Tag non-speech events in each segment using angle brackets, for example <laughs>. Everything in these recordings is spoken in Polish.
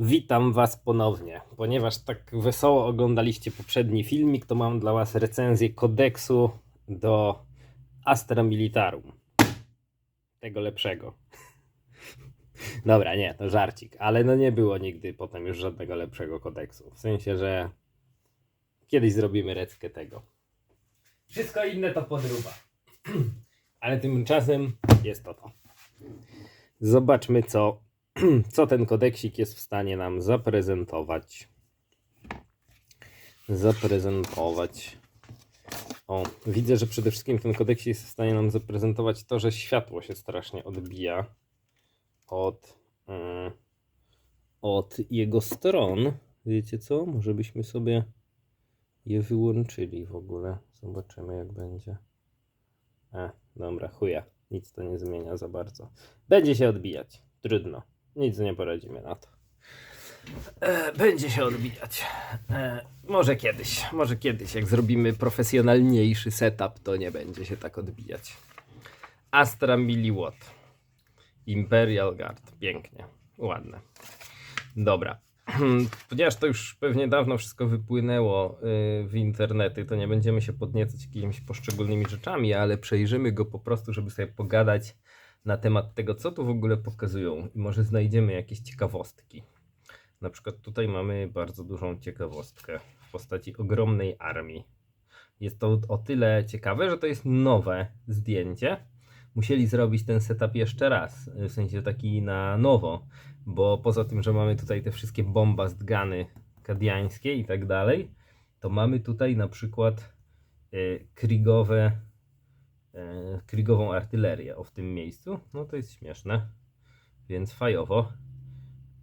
Witam Was ponownie. Ponieważ tak wesoło oglądaliście poprzedni filmik, to mam dla Was recenzję kodeksu do Astra Militarum. Tego lepszego. <laughs> Dobra, nie, to żarcik, ale no nie było nigdy potem już żadnego lepszego kodeksu. W sensie, że kiedyś zrobimy reckę tego. Wszystko inne to podruba. <clears throat> Ale tymczasem jest to to. Zobaczmy, co, <clears throat> co ten kodeksik jest w stanie nam zaprezentować. Zaprezentować. O, widzę, że przede wszystkim ten kodeksik jest w stanie nam zaprezentować to, że światło się strasznie odbija od, mm, od jego stron. Wiecie co? Może byśmy sobie je wyłączyli w ogóle. Zobaczymy, jak będzie. E, dobra, chuja. Nic to nie zmienia za bardzo. Będzie się odbijać. Trudno. Nic nie poradzimy na to. E, będzie się odbijać. E, może kiedyś. Może kiedyś, jak zrobimy profesjonalniejszy setup, to nie będzie się tak odbijać. Astra Milliwatt. Imperial Guard. Pięknie. Ładne. Dobra. Ponieważ to już pewnie dawno wszystko wypłynęło y, w internety, to nie będziemy się podniecać jakimiś poszczególnymi rzeczami, ale przejrzymy go po prostu, żeby sobie pogadać na temat tego, co tu w ogóle pokazują i może znajdziemy jakieś ciekawostki. Na przykład tutaj mamy bardzo dużą ciekawostkę w postaci ogromnej armii. Jest to o tyle ciekawe, że to jest nowe zdjęcie. Musieli zrobić ten setup jeszcze raz, w sensie taki na nowo, bo poza tym, że mamy tutaj te wszystkie bombast guny kadiańskie i tak dalej, to mamy tutaj na przykład y, krigowe, krigową artylerię o w tym miejscu. No to jest śmieszne, więc fajowo.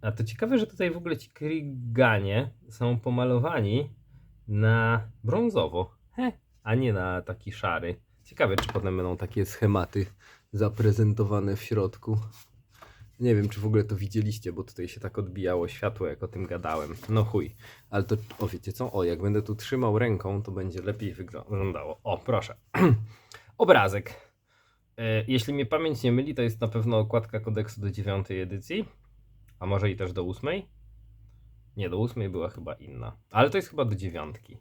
A to ciekawe, że tutaj w ogóle ci kriganie są pomalowani na brązowo, He, a nie na taki szary. Ciekawe, czy potem będą takie schematy zaprezentowane w środku. Nie wiem, czy w ogóle to widzieliście, bo tutaj się tak odbijało światło, jak o tym gadałem. No chuj. Ale to, o wiecie co? O, jak będę tu trzymał ręką, to będzie lepiej wyglądało. O, proszę. <clears throat> Obrazek. E, Jeśli mnie pamięć nie myli, to jest na pewno okładka kodeksu do dziewiątej edycji. A może i też do ósmej? Nie, do ósmej była chyba inna. Ale to jest chyba do dziewiątki.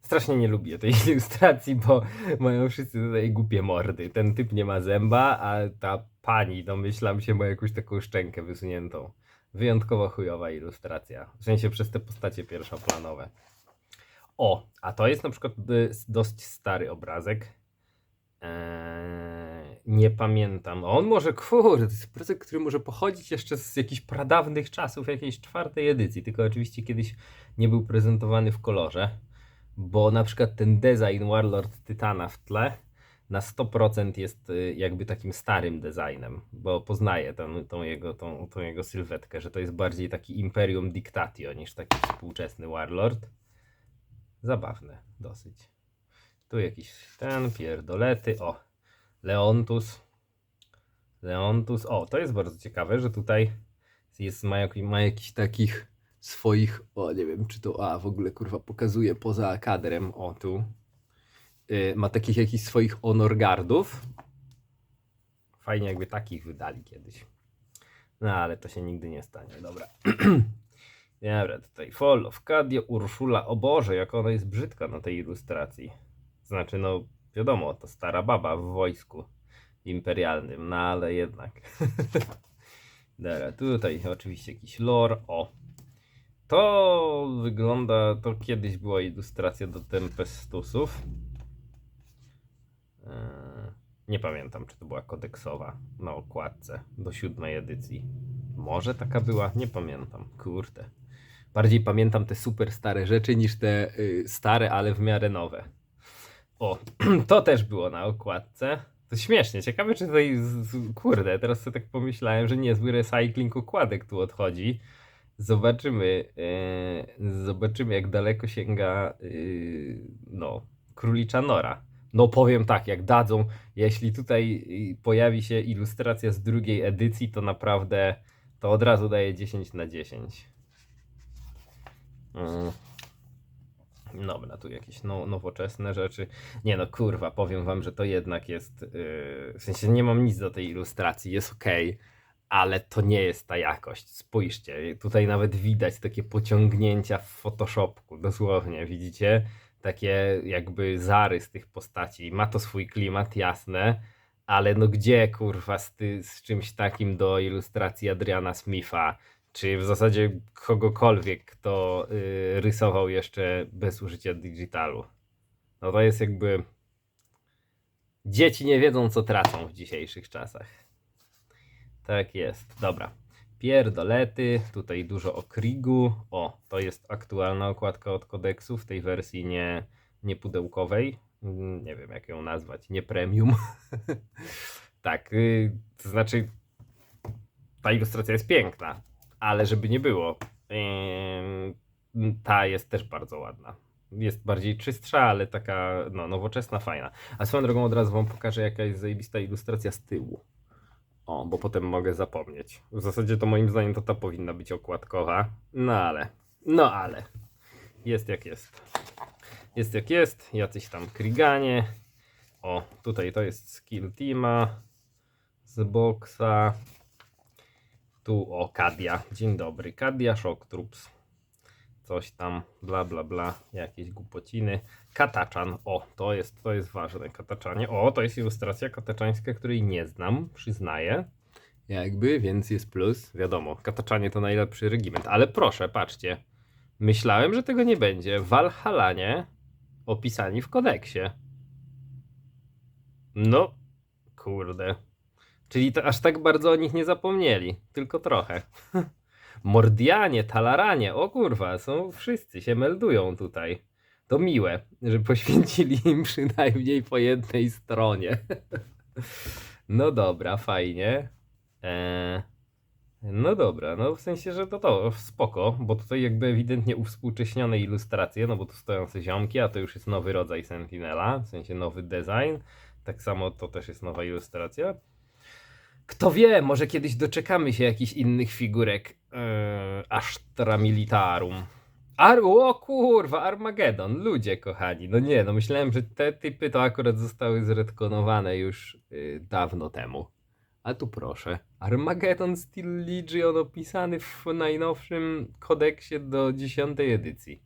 Strasznie nie lubię tej <laughs> ilustracji, bo mają wszyscy tutaj głupie mordy. Ten typ nie ma zęba, a ta pani, domyślam się, ma jakąś taką szczękę wysuniętą. Wyjątkowo chujowa ilustracja. W sensie przez te postacie pierwszoplanowe. O, a to jest na przykład y, dość stary obrazek. Eee, nie pamiętam. On może, kurde, to jest który może pochodzić jeszcze z jakichś pradawnych czasów, jakiejś czwartej edycji, tylko oczywiście kiedyś nie był prezentowany w kolorze bo na przykład ten design Warlord Tytana w tle na 100% jest y, jakby takim starym designem, bo poznaję tą, tą, jego, tą, tą jego sylwetkę, że to jest bardziej taki Imperium Dictatio niż taki współczesny Warlord. Zabawne dosyć. Tu jakiś ten, pierdolety, o, Leontus. Leontus, o, to jest bardzo ciekawe, że tutaj jest, ma, ma jakiś takich swoich, o nie wiem czy to, a w ogóle kurwa pokazuje poza kadrem, o tu, yy, ma takich jakichś swoich honor guardów. Fajnie jakby takich wydali kiedyś. No ale to się nigdy nie stanie, dobra. <clears throat> Dobra, tutaj Fall of Cadio, Urszula, o Boże, jak ona jest brzydka na tej ilustracji. Znaczy, no wiadomo, to stara baba w wojsku imperialnym, no ale jednak. <laughs> Dobra, tutaj oczywiście jakiś lore, o, to wygląda, to kiedyś była ilustracja do Tempestusów. Eee, Nie pamiętam, czy to była kodeksowa na okładce do siódmej edycji. Może taka była? Nie pamiętam. Kurde. Bardziej pamiętam te super stare rzeczy niż te y, stare, ale w miarę nowe. O, <clears throat> to też było na okładce. To śmiesznie. Ciekawe, czy tutaj. Kurde, teraz sobie tak pomyślałem, że niezły recycling okładek tu odchodzi. Zobaczymy, e, zobaczymy jak daleko sięga e, no, królicza nora. No powiem tak, jak dadzą, jeśli tutaj y, pojawi się ilustracja z drugiej edycji, to naprawdę to od razu daje 10 na 10. Mm. Dobra, tu jakieś no, nowoczesne rzeczy. Nie no, kurwa, powiem wam, że to jednak jest. Yy, w sensie nie mam nic do tej ilustracji, jest ok, ale to nie jest ta jakość. Spójrzcie, tutaj nawet widać takie pociągnięcia w Photoshopku, dosłownie, widzicie? Takie jakby zarys tych postaci. Ma to swój klimat, jasne, ale no gdzie kurwa z, ty, z czymś takim do ilustracji Adriana Smitha, czy w zasadzie kogokolwiek, kto y, rysował jeszcze bez użycia digitalu. No to jest jakby... Dzieci nie wiedzą, co tracą w dzisiejszych czasach. Tak jest. Dobra. Pierdolety. Tutaj dużo o Krigu. O, to jest aktualna okładka od kodeksu w tej wersji nie, nie pudełkowej. Mm, Nie wiem, jak ją nazwać. Nie premium. <laughs> tak. y, To znaczy, ta ilustracja jest piękna, ale żeby nie było, ta jest też bardzo ładna. Jest bardziej czystsza, ale taka no, nowoczesna, fajna. A swoją drogą od razu wam pokażę, jaka jest zajebista ilustracja z tyłu. O, bo potem mogę zapomnieć. W zasadzie to moim zdaniem to ta powinna być okładkowa. No ale, no ale. Jest jak jest. Jest jak jest. Jacyś tam kriganie. O, tutaj to jest skill teama. Z boksa. Tu o, Kadia. Dzień dobry. Kadia Shock Troops. Coś tam, bla bla bla, jakieś głupociny. Kataczan, o, to jest, to jest ważne, kataczanie. O, to jest ilustracja kataczańska, której nie znam, przyznaję. Jakby, więc jest plus. Wiadomo, kataczanie to najlepszy regiment, ale proszę, patrzcie. Myślałem, że tego nie będzie. Walhalanie opisani w kodeksie. No, kurde. Czyli to aż tak bardzo o nich nie zapomnieli, tylko trochę. <laughs> Mordianie, Talaranie, o kurwa, są wszyscy, się meldują tutaj. To miłe, że poświęcili im przynajmniej po jednej stronie. <laughs> No dobra, fajnie. Eee, no dobra, no w sensie, że to to, spoko, bo tutaj jakby ewidentnie uwspółcześnione ilustracje, no bo tu stoją ziomki, a to już jest nowy rodzaj Sentinela, w sensie nowy design. Tak samo to też jest nowa ilustracja. Kto wie, może kiedyś doczekamy się jakichś innych figurek yy, Ashtra Militarum. Ar o kurwa, Armageddon, ludzie kochani. No nie, no myślałem, że te typy to akurat zostały zredkonowane już yy, dawno temu. A tu proszę, Armageddon Steel Legion opisany w najnowszym kodeksie do 10 edycji.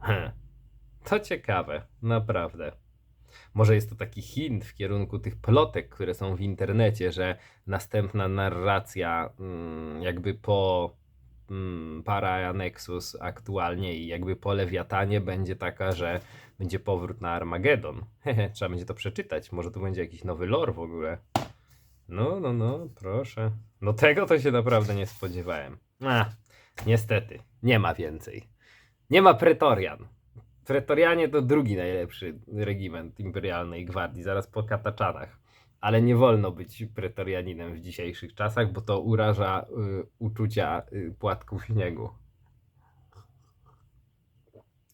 Hm. To ciekawe, naprawdę. Może jest to taki hint w kierunku tych plotek, które są w internecie, że następna narracja, mm, jakby po mm, Para Nexus aktualnie i jakby po Lewiatanie będzie taka, że będzie powrót na Armageddon. Hehe, <laughs> Trzeba będzie to przeczytać. Może tu będzie jakiś nowy lore w ogóle. No, no, no, proszę. No tego to się naprawdę nie spodziewałem. A, niestety, nie ma więcej. Nie ma Pretorian. Pretorianie to drugi najlepszy regiment Imperialnej Gwardii, zaraz po Kataczanach. Ale nie wolno być pretorianinem w dzisiejszych czasach, bo to uraża y, uczucia y, płatków śniegu.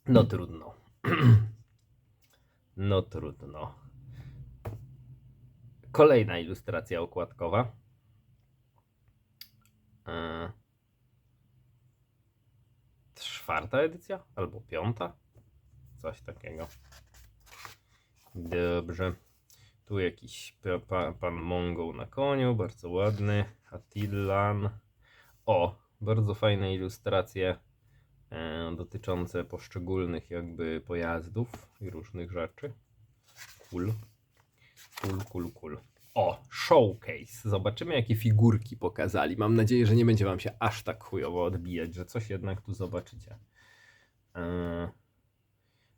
No trudno. <clears throat> no trudno. Kolejna ilustracja okładkowa. E, Czwarta edycja? Albo piąta? Coś takiego. Dobrze. Tu jakiś pa, pa, pan Mongol na koniu, bardzo ładny. Attilan. O, bardzo fajne ilustracje e, dotyczące poszczególnych jakby pojazdów i różnych rzeczy. Cool. Cool, cool, cool. O, showcase. Zobaczymy, jakie figurki pokazali. Mam nadzieję, że nie będzie wam się aż tak chujowo odbijać, że coś jednak tu zobaczycie. Eee,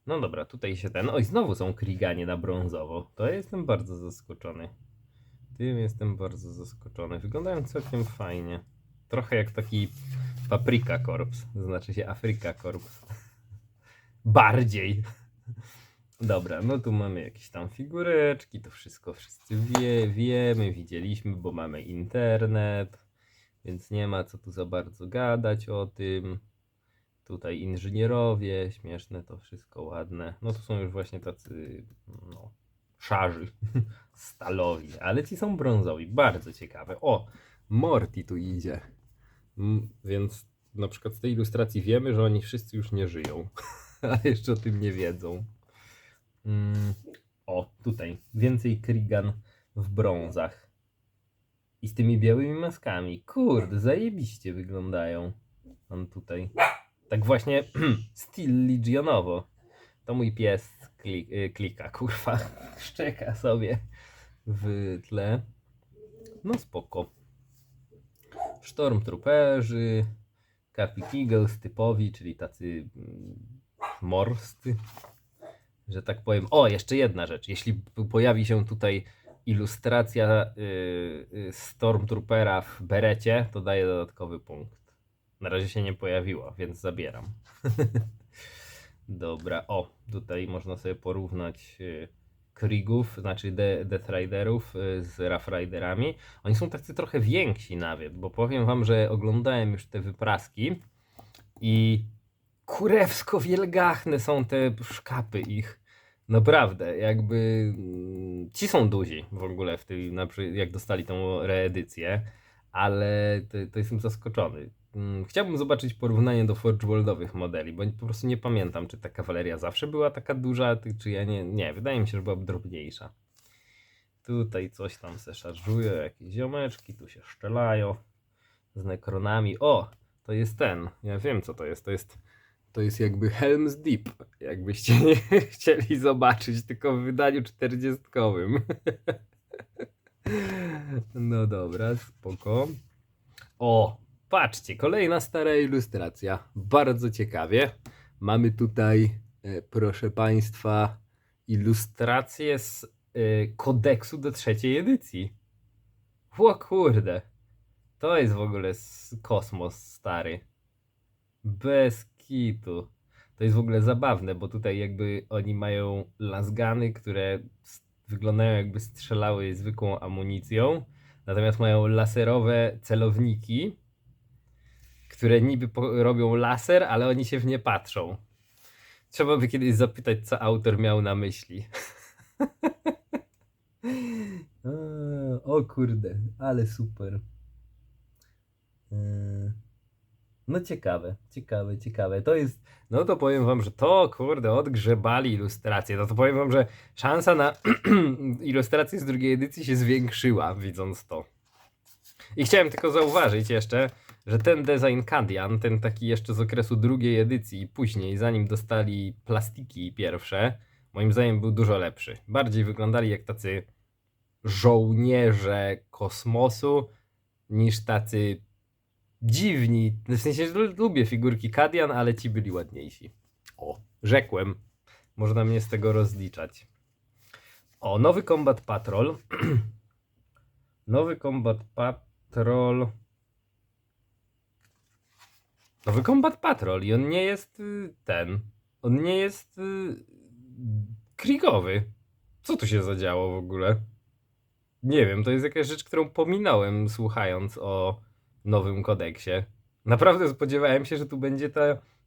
No dobra, tutaj się ten. Oj, znowu są kriganie na brązowo. To jestem bardzo zaskoczony. Tym jestem bardzo zaskoczony. Wyglądają całkiem fajnie. Trochę jak taki Paprika Corps. Znaczy się Afryka Corps. <laughs> Bardziej. <laughs> Dobra, no tu mamy jakieś tam figureczki, to wszystko wszyscy wie, wiemy, widzieliśmy, bo mamy internet, więc nie ma co tu za bardzo gadać o tym. Tutaj inżynierowie, śmieszne to wszystko, ładne. No tu są już właśnie tacy, no, szarzy, <laughs> stalowi, ale ci są brązowi, bardzo ciekawe. O, Morty tu idzie. Mm, Więc na przykład z tej ilustracji wiemy, że oni wszyscy już nie żyją, <laughs> a jeszcze o tym nie wiedzą. Mm, o, tutaj więcej Krigan w brązach. I z tymi białymi maskami. Kurde, zajebiście wyglądają. Mam tutaj. Tak właśnie <clears throat> styl legionowo. To mój pies y, klika, <laughs> kurwa. Szczeka sobie w tle. No spoko. Stormtrooperzy, Capic Eagles typowi, czyli tacy mm, morscy, że tak powiem. O, jeszcze jedna rzecz. Jeśli pojawi się tutaj ilustracja y, y, Stormtroopera w berecie, to daję dodatkowy punkt. Na razie się nie pojawiło, więc zabieram. <laughs> Dobra, o, tutaj można sobie porównać y, Krigów, znaczy De Death Riderów y, z Rough Riderami. Oni są tacy trochę więksi nawet, bo powiem wam, że oglądałem już te wypraski i kurewsko wielgachne są te szkapy ich. Naprawdę, jakby mm, ci są duzi w ogóle w tej, jak dostali tą reedycję, ale to, to jestem zaskoczony. Mm, Chciałbym zobaczyć porównanie do Forge Worldowych modeli, bo po prostu nie pamiętam, czy ta kawaleria zawsze była taka duża, czy ja nie. Nie, wydaje mi się, że była drobniejsza. Tutaj coś tam se szarżuje, jakieś ziomeczki, tu się szczelają z nekronami. O, to jest ten. Ja wiem, co to jest. To jest, to jest jakby Helm's Deep. Jakbyście <laughs> nie chcieli zobaczyć, tylko w wydaniu czterdziestkowym. <laughs> No dobra, spoko. O, patrzcie, kolejna stara ilustracja. Bardzo ciekawie. Mamy tutaj, e, proszę Państwa, ilustrację z e, kodeksu do trzeciej edycji. O kurde. To jest w ogóle kosmos stary. Bez kitu. To jest w ogóle zabawne, bo tutaj jakby oni mają lasgany, które wyglądają jakby strzelały zwykłą amunicją, natomiast mają laserowe celowniki, które niby robią laser, ale oni się w nie patrzą. Trzeba by kiedyś zapytać, co autor miał na myśli. <laughs> O kurde, ale super. Yy, No ciekawe, ciekawe, ciekawe. To jest, no to powiem wam, że to kurde, odgrzebali ilustrację. No to powiem wam, że szansa na <clears throat> ilustrację z drugiej edycji się zwiększyła, widząc to. I chciałem tylko zauważyć jeszcze, że ten design Kadian, ten taki jeszcze z okresu drugiej edycji i później, zanim dostali plastiki pierwsze, moim zdaniem był dużo lepszy. Bardziej wyglądali jak tacy żołnierze kosmosu niż tacy dziwni. W sensie lubię figurki Kadian, ale ci byli ładniejsi. O, rzekłem. Można mnie z tego rozliczać. O, nowy Combat Patrol. <clears throat> nowy Combat Patrol. Nowy Combat Patrol i on nie jest y, ten. On nie jest y, krigowy. Co tu się zadziało w ogóle? Nie wiem, to jest jakaś rzecz, którą pominąłem słuchając o nowym kodeksie. Naprawdę spodziewałem się, że tu będzie ta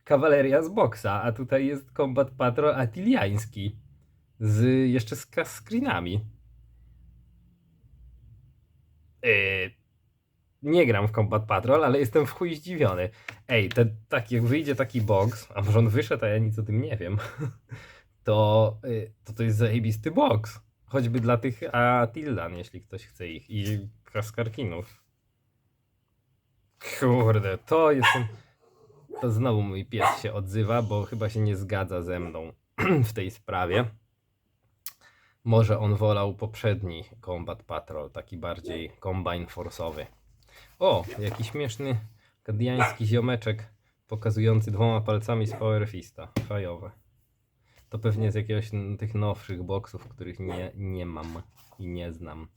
kawaleria z boksa, a tutaj jest Combat Patrol atiliański. Z jeszcze z screenami. Yy, nie gram w Combat Patrol, ale jestem w chuj zdziwiony. Ej, te, tak jak wyjdzie taki box, a może on wyszedł, a ja nic o tym nie wiem, <laughs> to yy, to, to jest zajebisty box. Choćby dla tych Atildan, jeśli ktoś chce ich. I Kaskarkinów. Kurde, to jest. ten- To znowu mój pies się odzywa, bo chyba się nie zgadza ze mną <clears throat> w tej sprawie. Może on wolał poprzedni Combat Patrol, taki bardziej combine force'owy. O, jaki śmieszny kadiański ziomeczek pokazujący dwoma palcami z Power Fista. Fajowe. To pewnie z jakiegoś tych nowszych boksów, których nie, nie mam i nie znam.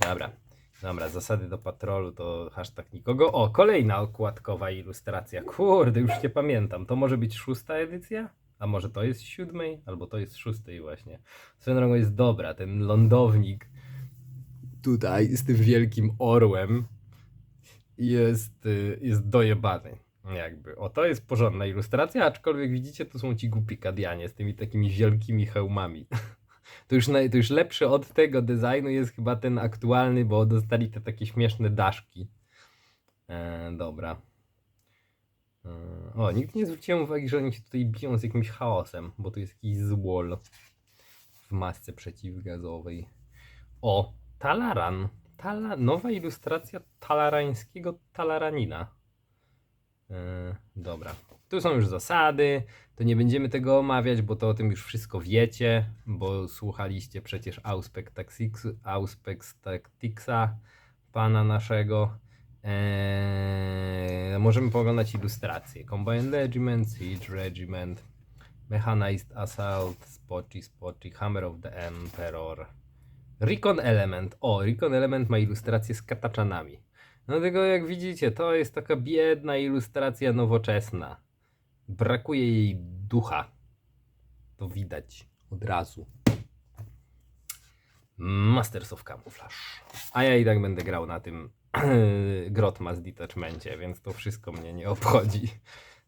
Dobra. Dobra, zasady do patrolu to hashtag nikogo. O, kolejna okładkowa ilustracja. Kurde, już nie pamiętam. To może być szósta edycja? A może to jest siódmej? Albo to jest szóstej właśnie. Swoją drogą jest dobra, ten lądownik tutaj z tym wielkim orłem jest, y, jest dojebany. Jakby. O, to jest porządna ilustracja, aczkolwiek widzicie, to są ci głupi kadianie z tymi takimi wielkimi hełmami. <laughs> To już, to już lepszy od tego designu jest chyba ten aktualny, bo dostali te takie śmieszne daszki. E, dobra. E, o, nikt nie zwróciłem uwagi, że oni się tutaj biją z jakimś chaosem, bo tu jest jakiś złol w masce przeciwgazowej. O, Talaran. Tala, nowa ilustracja talarańskiego talaranina. Yy, dobra. Tu są już zasady. To nie będziemy tego omawiać, bo to o tym już wszystko wiecie, bo słuchaliście przecież Auspex Tacticsa, pana naszego. Eee, możemy poglądać ilustracje. Combined Regiment, Siege Regiment, Mechanized Assault, Spotchy, Spotchy, Hammer of the Emperor. Recon Element. O, Recon Element ma ilustrację z kataczanami. No tylko jak widzicie, to jest taka biedna ilustracja nowoczesna. Brakuje jej ducha. To widać od razu. Masters of Camouflage. A ja i tak będę grał na tym <clears throat> Grotmas Detachmencie, więc to wszystko mnie nie obchodzi.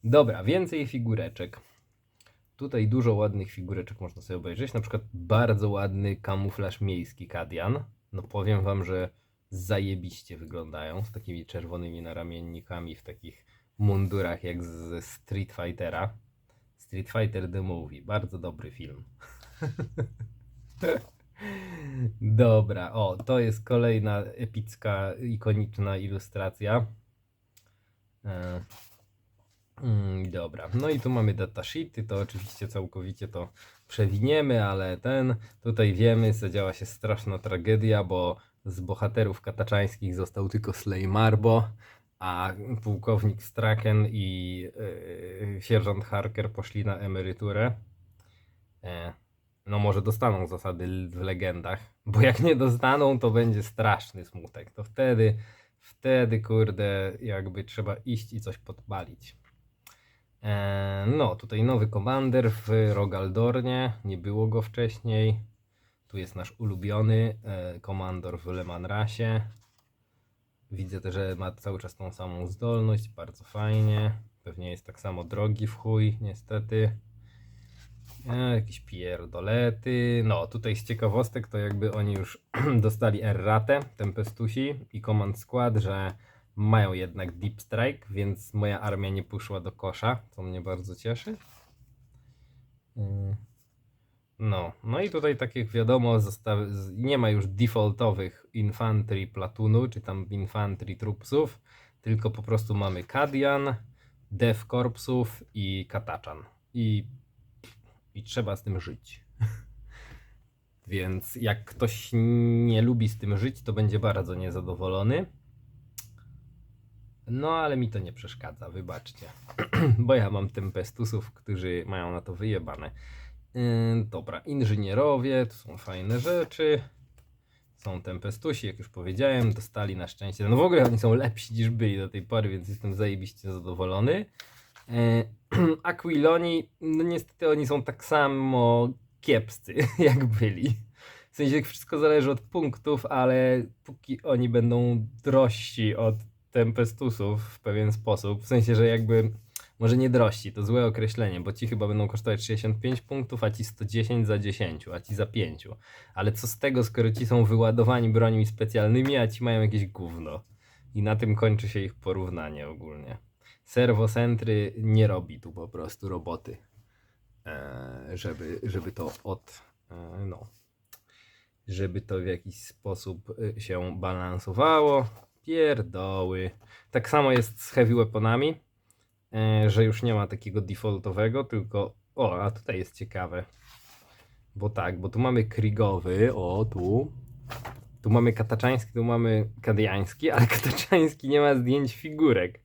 Dobra, więcej figureczek. Tutaj dużo ładnych figureczek można sobie obejrzeć. Na przykład bardzo ładny kamuflaż miejski Kadian. No powiem wam, że zajebiście wyglądają z takimi czerwonymi naramiennikami w takich mundurach jak z Street Fightera. Street Fighter The Movie. Bardzo dobry film. <laughs> Dobra, o, to jest kolejna epicka, ikoniczna ilustracja. E, mm, dobra, no i tu mamy datasheety, to oczywiście całkowicie to przewiniemy, ale ten, tutaj wiemy, zadziała się straszna tragedia, bo z bohaterów kataczańskich został tylko Slay Marbo, a pułkownik Straken i yy, sierżant Harker poszli na emeryturę. E, no może dostaną zasady w legendach, bo jak nie dostaną, to będzie straszny smutek. To wtedy, wtedy kurde, jakby trzeba iść i coś podpalić. E, no, tutaj nowy komander w Rogaldornie, nie było go wcześniej. Tu jest nasz ulubiony e, komandor w Lemanrasie. Widzę też, że ma cały czas tą samą zdolność, bardzo fajnie. Pewnie jest tak samo drogi w chuj, niestety. E, jakieś pierdolety. No, tutaj z ciekawostek to jakby oni już <clears throat> dostali erratę, Tempestusi i Command Squad, że mają jednak Deep Strike, więc moja armia nie poszła do kosza, co mnie bardzo cieszy. Yy. No, no i tutaj tak jak wiadomo, nie ma już defaultowych infantry platunu, czy tam infantry trupsów, tylko po prostu mamy Kadian, Dev Corpsów i Kataczan. I, I trzeba z tym żyć. <laughs> Więc jak ktoś nie lubi z tym żyć, to będzie bardzo niezadowolony. No, ale mi to nie przeszkadza, wybaczcie. <clears throat> Bo ja mam tempestusów, którzy mają na to wyjebane. Yy, dobra, inżynierowie, to są fajne rzeczy. Są tempestusi, jak już powiedziałem, dostali na szczęście. No w ogóle oni są lepsi niż byli do tej pory, więc jestem zajebiście zadowolony. Yy, <clears throat> Aquiloni, no niestety oni są tak samo kiepscy, <laughs> jak byli. W sensie wszystko zależy od punktów, ale póki oni będą drożsi od tempestusów w pewien sposób, w sensie, że jakby może nie drości, to złe określenie, bo ci chyba będą kosztować 65 punktów, a ci 110 za 10, a ci za 5. Ale co z tego, skoro ci są wyładowani broniami specjalnymi, a ci mają jakieś gówno. I na tym kończy się ich porównanie ogólnie. Serwocentry nie robi tu po prostu roboty, e, żeby, żeby to od, e, no, żeby to w jakiś sposób y, się balansowało. Pierdoły. Tak samo jest z heavy weaponami, e, że już nie ma takiego defaultowego, tylko. O, a tutaj jest ciekawe. Bo tak, bo tu mamy krigowy, o tu. Tu mamy kataczański, tu mamy kadiański, ale <laughs> kataczański nie ma zdjęć figurek.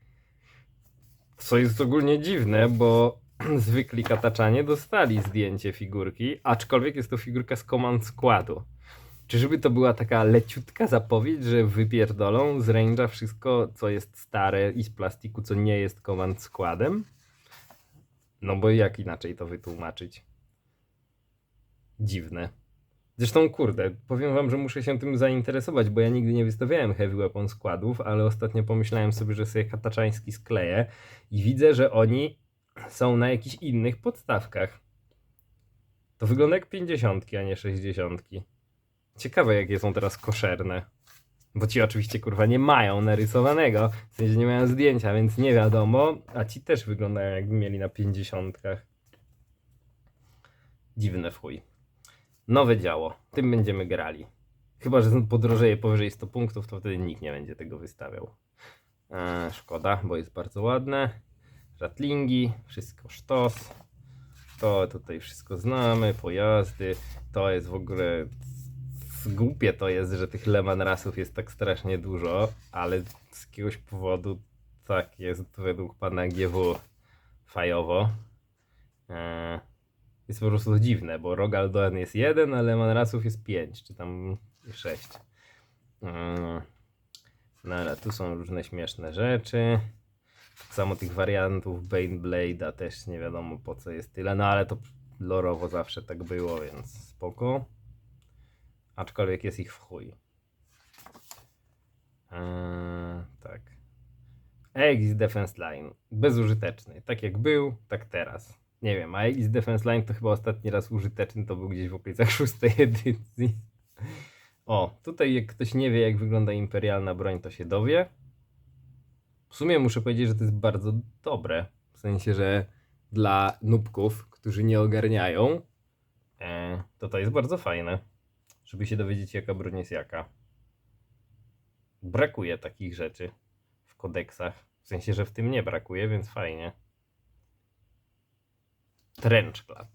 Co jest ogólnie dziwne, bo <clears throat> zwykli kataczanie dostali zdjęcie figurki, aczkolwiek jest to figurka z command składu. Czyżby to była taka leciutka zapowiedź, że wypierdolą z range'a wszystko, co jest stare i z plastiku, co nie jest command składem? No bo jak inaczej to wytłumaczyć? Dziwne. Zresztą, kurde, powiem wam, że muszę się tym zainteresować, bo ja nigdy nie wystawiałem heavy weapon składów, ale ostatnio pomyślałem sobie, że sobie kataczański skleję i widzę, że oni są na jakichś innych podstawkach. To wygląda jak 50, a nie 60. Ciekawe, jakie są teraz koszerne. Bo ci oczywiście kurwa nie mają narysowanego, w sensie nie mają zdjęcia, więc nie wiadomo, a ci też wyglądają jakby mieli na 50. Dziwne chuj. Nowe działo, tym będziemy grali. Chyba, że podrożeje powyżej 100 punktów, to wtedy nikt nie będzie tego wystawiał. E, szkoda, bo jest bardzo ładne. Ratlingi, wszystko sztos. To tutaj wszystko znamy, pojazdy. To jest w ogóle głupie to jest, że tych Leman Rasów jest tak strasznie dużo, ale z jakiegoś powodu tak jest według pana GW fajowo. Eee, jest po prostu dziwne, bo Rogaldoen jest jeden, a Leman Rasów jest pięć, czy tam sześć. Eee, no ale tu są różne śmieszne rzeczy. Tak samo tych wariantów Bane Blade'a też nie wiadomo po co jest tyle, no ale to lorowo zawsze tak było, więc spoko. Aczkolwiek jest ich w chuj. Eee, tak. Aegis Defense Line. Bezużyteczny. Tak jak był, tak teraz. Nie wiem, Aegis Defense Line to chyba ostatni raz użyteczny to był gdzieś w okolicach <laughs> szóstej edycji. O, tutaj jak ktoś nie wie jak wygląda imperialna broń, to się dowie. W sumie muszę powiedzieć, że to jest bardzo dobre. W sensie, że dla nubków, którzy nie ogarniają, e, to to jest bardzo fajne. Żeby się dowiedzieć, jaka broń jest jaka. Brakuje takich rzeczy w kodeksach. W sensie, że w tym nie brakuje, więc fajnie. Trench Club.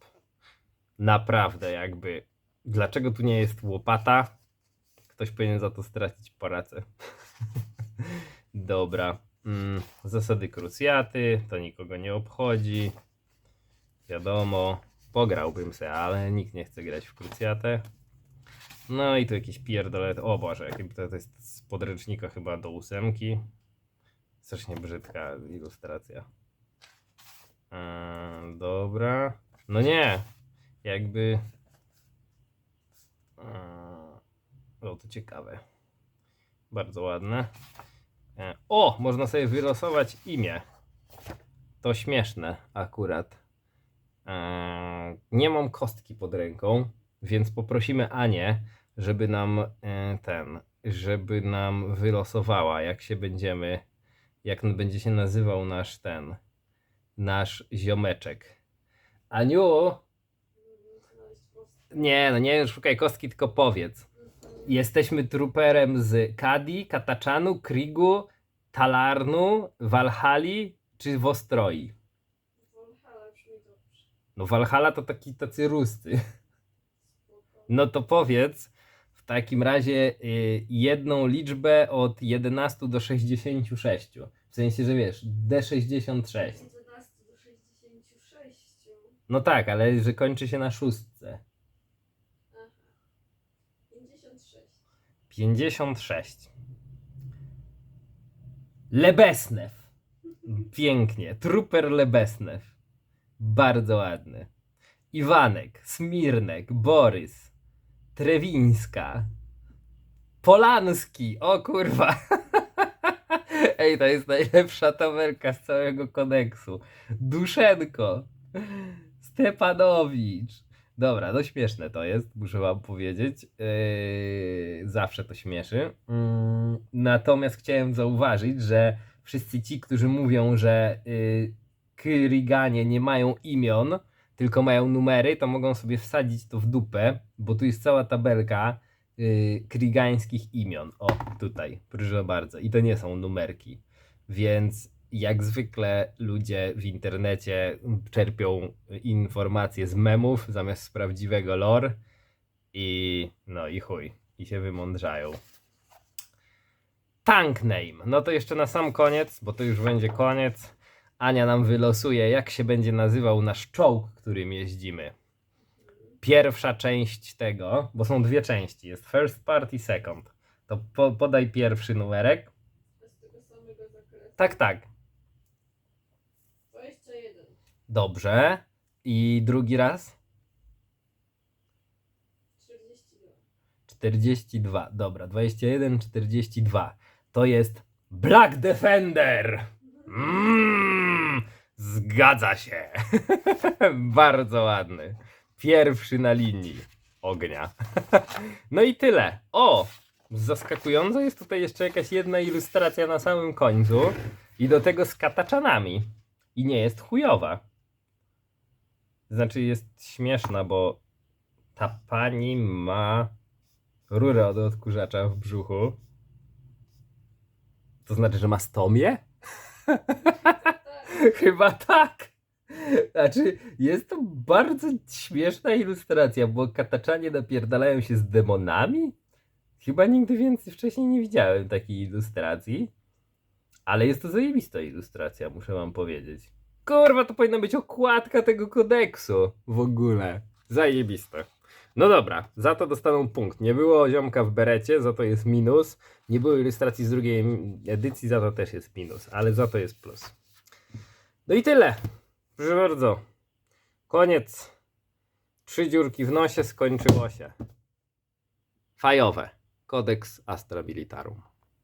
Naprawdę, jakby. Dlaczego tu nie jest łopata? Ktoś powinien za to stracić pracę. <laughs> Dobra. Mm, zasady krucjaty, to nikogo nie obchodzi. Wiadomo, pograłbym se, ale nikt nie chce grać w krucjatę. No i tu jakieś pierdolety. O Boże, to, to jest z podręcznika chyba do ósemki. Strasznie brzydka ilustracja. Eee, dobra. No nie. Jakby. Eee, o, to ciekawe. Bardzo ładne. E, O, można sobie wylosować imię. To śmieszne akurat. E, Nie mam kostki pod ręką, więc poprosimy Anię, żeby nam e, ten, żeby nam wylosowała, jak się będziemy, jak będzie się nazywał nasz ten, nasz ziomeczek. Aniu! Nie, no nie szukaj kostki, tylko powiedz. Jesteśmy truperem z Kadi, Kataczanu, Krigu, Talarnu, Walhali czy Wostroi? Valhalla brzmi dobrze. No Walhalla to taki tacy ruscy. No to powiedz takim razie y, jedną liczbę od 11 do 66. W sensie, że wiesz, D66. 11 do 66. No tak, ale że kończy się na szóstce. Aha. 56. 56. Lebesnew. Pięknie. Truper Lebesnew. Bardzo ładny. Iwanek, Smirnek, Borys, Trewińska, Polanski. O kurwa. <laughs> Ej, to jest najlepsza tabelka z całego kodeksu. Duszenko, Stepanowicz. Dobra, no śmieszne to jest, muszę wam powiedzieć. Yy, zawsze to śmieszy. Mm, natomiast chciałem zauważyć, że wszyscy ci, którzy mówią, że yy, Kriganie nie mają imion, tylko mają numery, to mogą sobie wsadzić to w dupę, bo tu jest cała tabelka yy, krygańskich imion. O, tutaj, proszę bardzo. I to nie są numerki. Więc jak zwykle ludzie w internecie czerpią informacje z memów zamiast z prawdziwego lore i no i chuj, i się wymądrzają. Tank name. No to jeszcze na sam koniec, bo to już będzie koniec. Ania nam wylosuje, jak się będzie nazywał nasz czołg, którym jeździmy. Pierwsza część tego, bo są dwie części, jest first part i second. To po, podaj pierwszy numerek. Z tego samego zakresu. Tak, tak. 21. Dobrze. I drugi raz? 42. 42. Dobra, 21, 42. To jest Black Defender. Mm, zgadza się. <laughs> Bardzo ładny. Pierwszy na linii ognia. <laughs> no i tyle. O! Zaskakująco jest tutaj jeszcze jakaś jedna ilustracja na samym końcu. I do tego z kataczanami. I nie jest chujowa. Znaczy jest śmieszna, bo ta pani ma rurę od odkurzacza w brzuchu. To znaczy, że ma stomię? <laughs> <laughs> Chyba tak. Znaczy, jest to bardzo śmieszna ilustracja, bo kataczanie napierdalają się z demonami? Chyba nigdy więcej wcześniej nie widziałem takiej ilustracji. Ale jest to zajebista ilustracja, muszę wam powiedzieć. Kurwa, to powinna być okładka tego kodeksu w ogóle. Zajebiste. No dobra, za to dostaną punkt. Nie było ziomka w berecie, za to jest minus. Nie było ilustracji z drugiej edycji, za to też jest minus, ale za to jest plus. No i tyle. Proszę bardzo. Koniec. Trzy dziurki w nosie skończyło się. Fajowe. Kodeks Astra Militarum.